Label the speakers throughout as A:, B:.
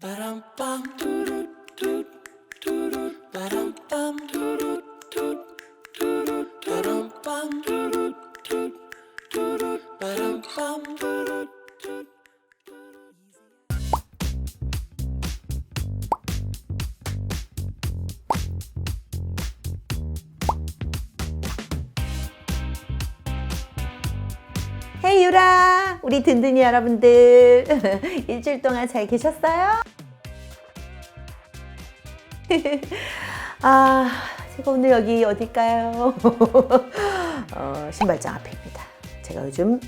A: Ba-dum-bum. 유라 우리 든든히 여러분들 일주일 동안 잘 계셨어요? 아 제가 오늘 여기 어딜까요? 어, 신발장 앞입니다 제가 요즘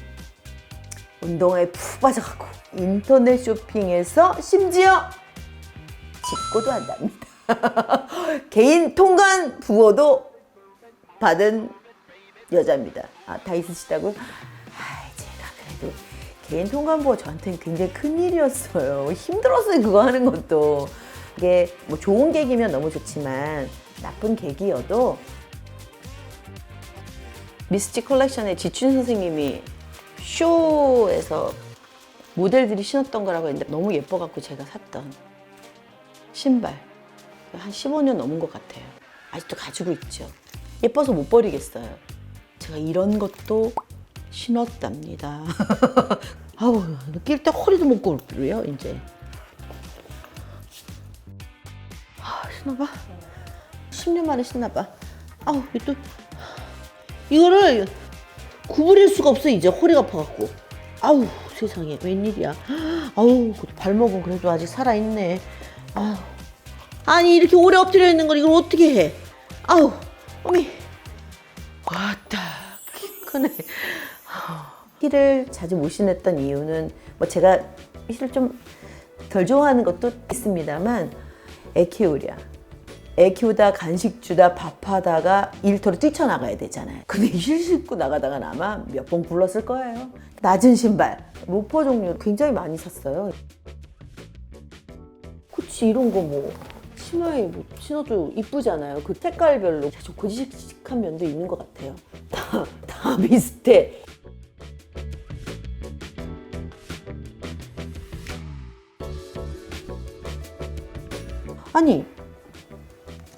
A: 운동에 푹 빠져갖고 인터넷 쇼핑에서 심지어 직구도 한답니다 개인 통관 부호도 받은 여자입니다. 아, 다 있으시다고요? 그래도 개인 통관부가 저한테는 굉장히 큰 일이었어요. 힘들었어요, 그거 하는 것도. 이게 뭐 좋은 계기면 너무 좋지만 나쁜 계기여도 미스티 컬렉션의 지춘 선생님이 쇼에서 모델들이 신었던 거라고 했는데 너무 예뻐갖고 제가 샀던 신발. 한 15년 넘은 것 같아요. 아직도 가지고 있죠. 예뻐서 못 버리겠어요. 제가 이런 것도 신었답니다. 아우, 낄때 허리도 못 꿇고요, 이제. 아, 신어봐. 10년 만에 신나봐. 아우, 이또 이거를 구부릴 수가 없어, 이제 허리가 아파갖고. 아우, 세상에, 웬일이야. 아우, 그 발목은 그래도 아직 살아있네. 아우. 아니, 이렇게 오래 엎드려 있는 걸 이걸 어떻게 해? 아우, 어미. 왔다 크네 힐을 자주 못 신었던 이유는 뭐 제가 힐을 좀덜 좋아하는 것도 있습니다만 애 키우랴 애 키우다 간식 주다 밥하다가 일터로 뛰쳐나가야 되잖아요 근데 힐 신고 나가다가 아마 몇 번 굴렀을 거예요 낮은 신발 로퍼 종류 굉장히 많이 샀어요 그치 이런 거뭐 치마에 뭐 신어도 이쁘잖아요. 그 색깔별로 좀 고지식한 면도 있는 것 같아요. 다, 다 비슷해. 아니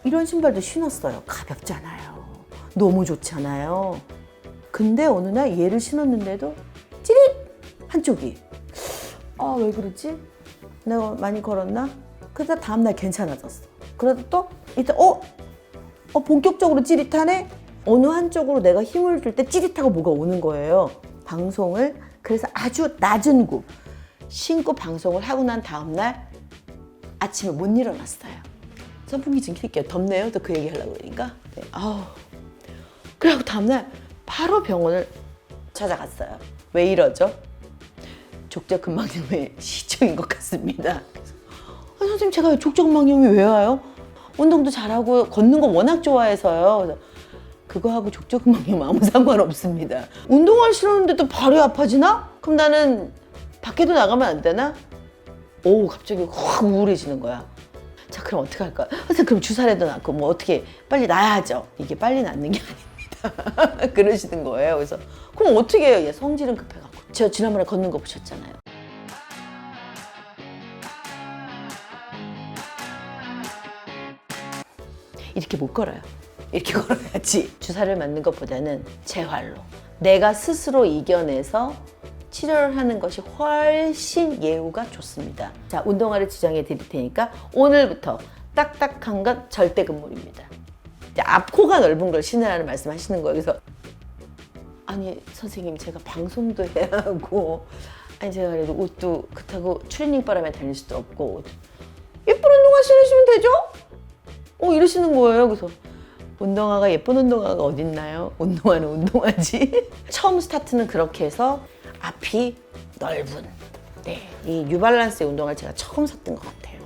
A: 이런 신발도 신었어요. 가볍잖아요. 너무 좋잖아요. 근데 어느 날 얘를 신었는데도 찌릿 한쪽이 아 왜 그러지? 내가 많이 걸었나? 그러다 다음날 괜찮아졌어. 그러다 또 이때 어? 어 본격적으로 찌릿하네? 어느 한쪽으로 내가 힘을 줄 때 찌릿하고 뭐가 오는 거예요. 방송을 그래서 아주 낮은 굽 신고 방송을 하고 난 다음날 아침에 못 일어났어요. 선풍기 좀 킬게요. 덥네요. 또 그 얘기 하려고 그러니까. 네. 아우. 그래갖고 다음날 바로 병원을 찾아갔어요. 왜 이러죠? 족저근막염의 시초인 것 같습니다. 아, 선생님 제가 족저근막염이 왜 와요? 운동도 잘하고 걷는 거 워낙 좋아해서요. 그거하고 족저근막염 아무 상관 없습니다. 운동을 싫었는데도 발이 아파지나? 그럼 나는 밖에도 나가면 안 되나? 오 갑자기 확 우울해지는 거야. 자 그럼 어떻게 할까? 선생님 그럼 주사라도 낫고 뭐 어떻게 빨리 놔야죠. 이게 빨리 낫는 게 아닙니다. 그러시는 거예요. 그래서 그럼 어떻게 해요? 얘 성질은 급해갖고. 저 지난번에 걷는 거 보셨잖아요. 이렇게 못 걸어요. 이렇게 걸어야지. 주사를 맞는 것보다는 재활로. 내가 스스로 이겨내서 치료를 하는 것이 훨씬 예후가 좋습니다. 자, 운동화를 지정해 드릴 테니까 오늘부터 딱딱한 건 절대 금물입니다. 앞코가 넓은 걸 신으라는 말씀 하시는 거예요. 그래서 아니 선생님 제가 방송도 해야 하고 아니 제가 그래도 옷도 그렇다고 트레이닝 바람에 다닐 수도 없고 예쁜 운동화 신으시면 되죠? 어 이러시는 거예요. 그래서 운동화가 예쁜 운동화가 어딨나요? 운동화는 운동화지. 처음 스타트는 그렇게 해서 앞이 넓은 네, 이 뉴발란스의 운동화를 제가 처음 샀던 것 같아요.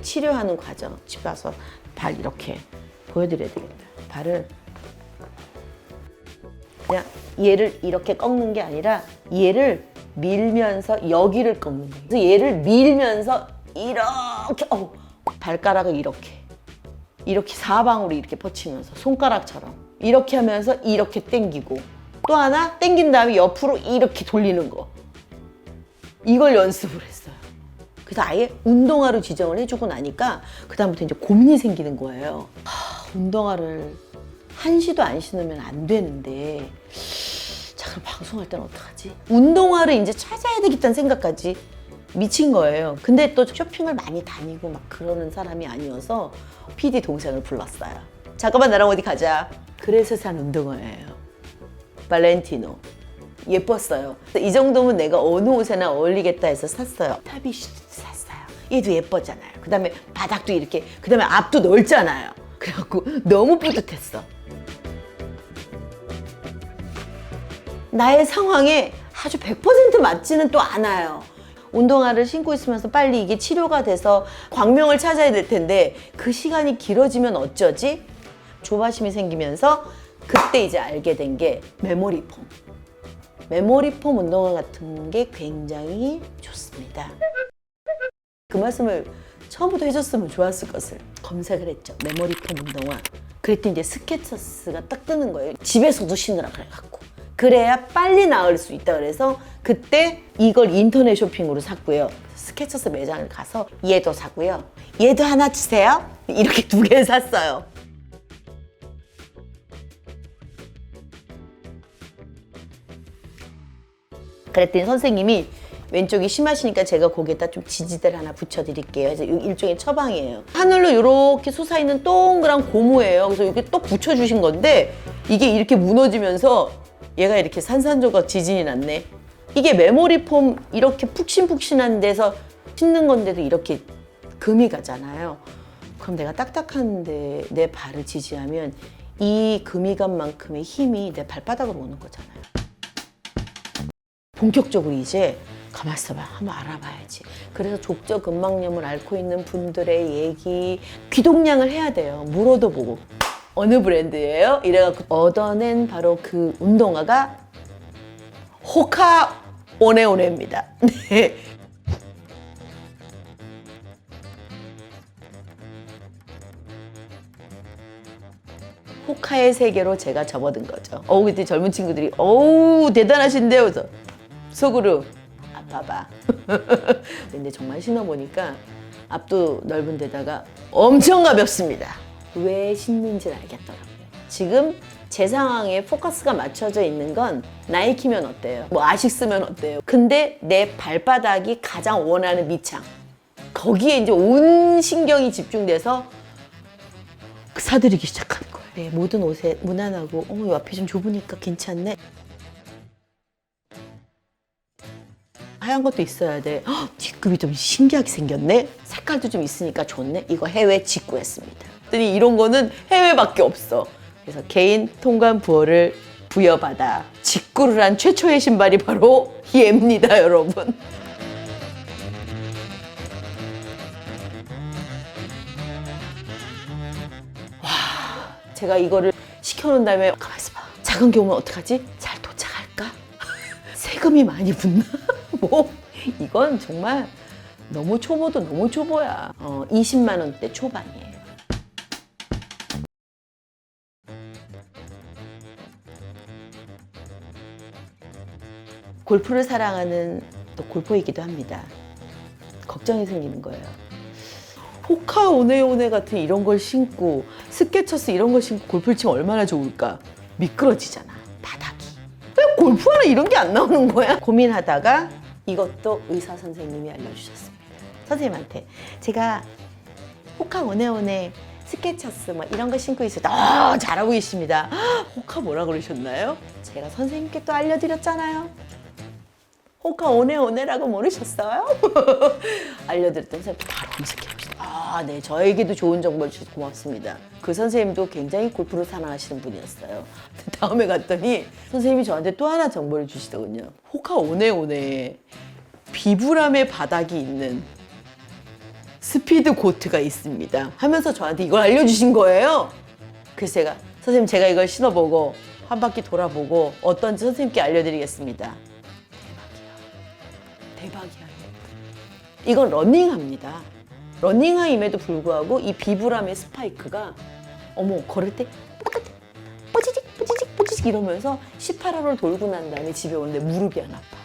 A: 치료하는 과정 집 와서 발 이렇게 보여드려야 되겠다. 발을 그냥 얘를 이렇게 꺾는 게 아니라 얘를 밀면서 여기를 꺾는 거예요. 그래서 얘를 밀면서 이렇게 어 발가락을 이렇게 이렇게 사방으로 이렇게 뻗치면서 손가락처럼 이렇게 하면서 이렇게 당기고 또 하나 당긴 다음에 옆으로 이렇게 돌리는 거 이걸 연습을 했어요. 그래서 아예 운동화로 지정을 해주고 나니까 그 다음부터 이제 고민이 생기는 거예요. 하, 운동화를 한시도 안 신으면 안 되는데 자 그럼 방송할 때는 어떡하지? 운동화를 이제 찾아야 되겠다는 생각까지 미친 거예요. 근데 또 쇼핑을 많이 다니고 막 그러는 사람이 아니어서 PD 동생을 불렀어요. 잠깐만 나랑 어디 가자. 그래서 산 운동화예요. 발렌티노. 예뻤어요. 이 정도면 내가 어느 옷에나 어울리겠다 해서 샀어요. 슈트 샀어요. 얘도 예뻤잖아요. 그 다음에 바닥도 이렇게, 그 다음에 앞도 넓잖아요. 그래갖고 너무 뿌듯했어. 나의 상황에 아주 100% 맞지는 또 않아요. 운동화를 신고 있으면서 빨리 이게 치료가 돼서 광명을 찾아야 될 텐데 그 시간이 길어지면 어쩌지? 조바심이 생기면서 그때 이제 알게 된 게 메모리 폼. 메모리 폼 운동화 같은 게 굉장히 좋습니다. 그 말씀을 처음부터 해줬으면 좋았을 것을 검색을 했죠. 메모리 폼 운동화. 그랬더니 이제 스케쳐스가 딱 뜨는 거예요. 집에서도 신으라 그래갖고. 그래야 빨리 나을 수 있다 그래서 그때 이걸 인터넷 쇼핑으로 샀고요. 스케쳐스 매장을 가서 얘도 사고요. 얘도 하나 주세요. 이렇게 두 개 샀어요. 그랬더니 선생님이 왼쪽이 심하시니까 제가 거기에다 좀 지지대를 하나 붙여드릴게요. 그래서 일종의 처방이에요. 하늘로 이렇게 솟아있는 동그란 고무예요. 그래서 이렇게 똑 붙여주신 건데 이게 이렇게 무너지면서 얘가 이렇게 산산조각 지진이 났네. 이게 메모리 폼 이렇게 푹신푹신한 데서 신는 건데도 이렇게 금이 가잖아요. 그럼 내가 딱딱한데 내 발을 지지하면 이 금이감만큼의 힘이 내 발바닥으로 오는 거잖아요. 본격적으로 이제 가만 있어봐 한번 알아봐야지 그래서 족저 근막염을 앓고 있는 분들의 얘기 귀동냥을 해야 돼요 물어도 보고 어느 브랜드예요? 이래갖고 얻어낸 바로 그 운동화가 호카 오네오네입니다 네. 호카의 세계로 제가 접어든 거죠. 어우 그때 젊은 친구들이 어우 대단하신데요. 그래서 속으로 아빠봐. 근데 정말 신어보니까 앞도 넓은 데다가 엄청 가볍습니다. 왜 신는지 알겠더라고요. 지금 제 상황에 포커스가 맞춰져 있는 건 나이키면 어때요? 뭐 아식스면 어때요? 근데 내 발바닥이 가장 원하는 밑창. 거기에 이제 온 신경이 집중돼서 사들이기 시작하는 거예요. 네, 모든 옷에 무난하고 어머 이 앞이 좀 좁으니까 괜찮네. 하얀 것도 있어야 돼. 헉, 뒷급이 좀 신기하게 생겼네. 색깔도 좀 있으니까 좋네. 이거 해외 직구했습니다. 그랬더니 이런 거는 해외밖에 없어. 그래서 개인 통관 부호를 부여받아 직구를 한 최초의 신발이 바로 얘입니다, 여러분. 제가 이거를 시켜놓은 다음에 가만 있어 봐. 작은 게 오면 어떡하지? 잘 도착할까? 세금이 많이 붙나? 뭐 이건 정말 너무 초보도 너무 초보야. 어, 20만 원대 초반이에요. 골프를 사랑하는 또 골퍼이기도 합니다. 걱정이 생기는 거예요. 호카 오네오네 같은 이런 걸 신고 스케쳐스 이런 걸 신고 골프를 치면 얼마나 좋을까? 미끄러지잖아 바닥이. 왜 골프화는 이런 게 안 나오는 거야? 고민하다가 이것도 의사 선생님이 알려주셨습니다. 선생님한테 제가 호카 오네오네 스케쳐스 뭐 이런 거 신고 때 아, 잘하고 계십니다. 호카 뭐라 그러셨나요? 제가 선생님께 또 알려드렸잖아요. 호카 오네오네라고 모르셨어요? 알려드렸더니 바로 검색해보시다. 아, 네. 저에게도 좋은 정보를 주셔서 고맙습니다. 그 선생님도 굉장히 골프를 사랑하시는 분이었어요. 다음에 갔더니 선생님이 저한테 또 하나 정보를 주시더군요. 호카 오네오네 비브람의 바닥이 있는 스피드 고트가 있습니다. 하면서 저한테 이걸 알려주신 거예요. 그래서 제가 선생님 제가 이걸 신어보고 한 바퀴 돌아보고 어떤지 선생님께 알려드리겠습니다. 대박이야. 이건 러닝화입니다. 러닝화임에도 불구하고 이 비브람의 스파이크가 어머 걸을 때 뽀득 뽀지직 뽀지직 뽀지직 이러면서 18호를 돌고 난 다음에 집에 오는데 무릎이 안 아파.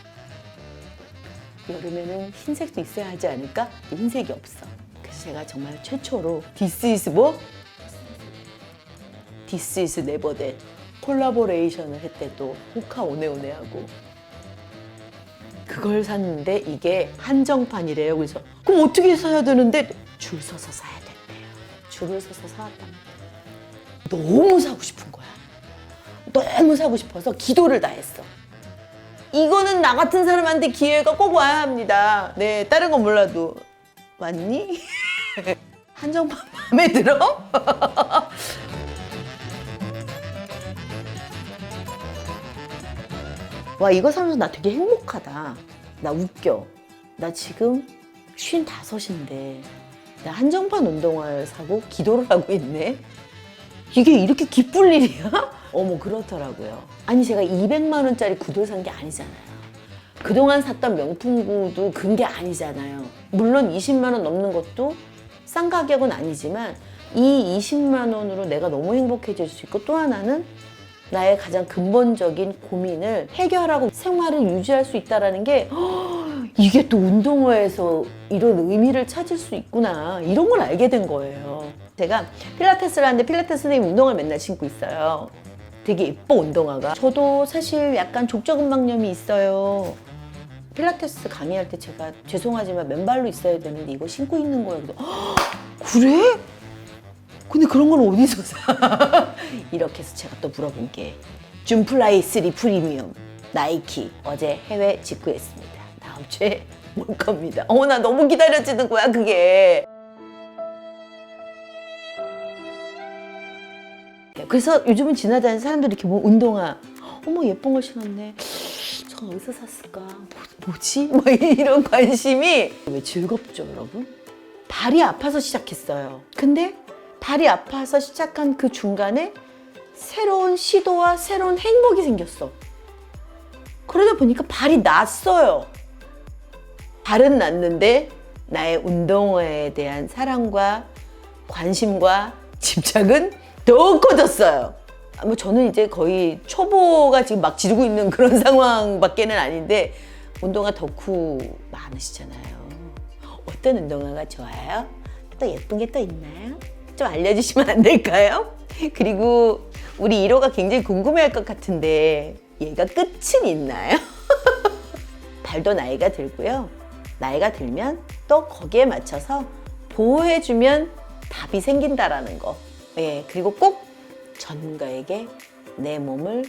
B: 여름에는 흰색도 있어야 하지 않을까? 흰색이 없어. 그래서 제가 정말 최초로 This is 뭐? Is never that 콜라보레이션을 했대 또 호카 오네오네하고 그걸 샀는데 이게 한정판이래요. 그래서 그럼 어떻게 사야 되는데 줄 서서 사야 된대요. 줄을 서서 사왔답니다. 너무 사고 싶은 거야. 너무 사고 싶어서 기도를 다 했어. 이거는 나 같은 사람한테 기회가 꼭 와야 합니다. 네, 다른 건 몰라도 왔니? 한정판 마음에 들어? 와 이거 사면서 나 되게 행복하다. 나 웃겨. 나 지금 쉰 다섯인데 나 한정판 운동화를 사고 기도를 하고 있네. 이게 이렇게 기쁠 일이야? 어머 그렇더라고요. 아니 제가 200만 원짜리 구두를 산 게 아니잖아요. 그동안 샀던 명품 구두 근 게 아니잖아요. 물론 20만 원 넘는 것도 싼 가격은 아니지만 이 20만 원으로 내가 너무 행복해질 수 있고 또 하나는 나의 가장 근본적인 고민을 해결하고 생활을 유지할 수 있다라는 게 허, 이게 또 운동화에서 이런 의미를 찾을 수 있구나 이런 걸 알게 된 거예요. 제가 필라테스를 하는데 필라테스 선생님 운동화를 맨날 신고 있어요. 되게 예뻐 운동화가. 저도 사실 약간 족저근막염이 있어요. 필라테스 강의할 때 제가 죄송하지만 맨발로 있어야 되는데 이거 신고 있는 거예요. 그래서 "헉, 그래? 근데 그런 건 어디서 사? 이렇게 해서 제가 또 물어본 게 줌플라이 3 프리미엄 나이키 어제 해외 직구했습니다. 다음 주에 올 겁니다. 어머 나 너무 기다려지는 거야 그게. 그래서 요즘은 지나다니는 사람들이 이렇게 뭐 운동화 어머 예쁜 걸 신었네. 저 어디서 샀을까? 뭐, 지 뭐 이런 관심이 왜 즐겁죠, 여러분? 발이 아파서 시작했어요. 근데 발이 아파서 시작한 그 중간에 새로운 시도와 새로운 행복이 생겼어. 그러다 보니까 발이 났어요. 발은 났는데 나의 운동화에 대한 사랑과 관심과 집착은 더 커졌어요. 아, 뭐 저는 이제 거의 초보가 지금 막 지르고 있는 그런 상황밖에는 아닌데 운동화 덕후 많으시잖아요. 어떤 운동화가 좋아요? 또 예쁜 게 또 있나요? 좀 알려주시면 안 될까요? 그리고 우리 1호가 굉장히 궁금해할 것 같은데 얘가 끝은 있나요? 발도 나이가 들고요. 나이가 들면 또 거기에 맞춰서 보호해주면 답이 생긴다라는 거. 예, 그리고 꼭 전문가에게 내 몸을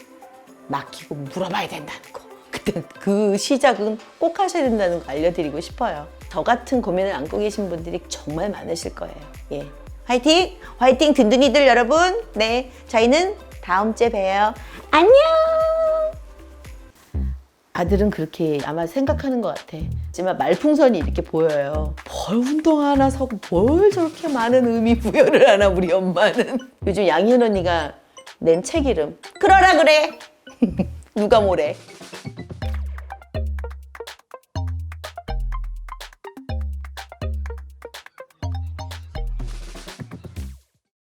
B: 맡기고 물어봐야 된다는 거. 그때 그 시작은 꼭 하셔야 된다는 거 알려드리고 싶어요. 저 같은 고민을 안고 계신 분들이 정말 많으실 거예요. 예. 화이팅! 화이팅 든든이들 여러분! 네. 저희는 다음 주에 봬요. 안녕! 아들은 그렇게 아마 생각하는 것 같아. 하지만 말풍선이 이렇게 보여요. 뭘 운동 하나 사고 뭘 저렇게 많은 의미 부여를 하나 우리 엄마는. 요즘 양현 언니가 낸 책 이름. 그러라 그래. 누가 뭐래.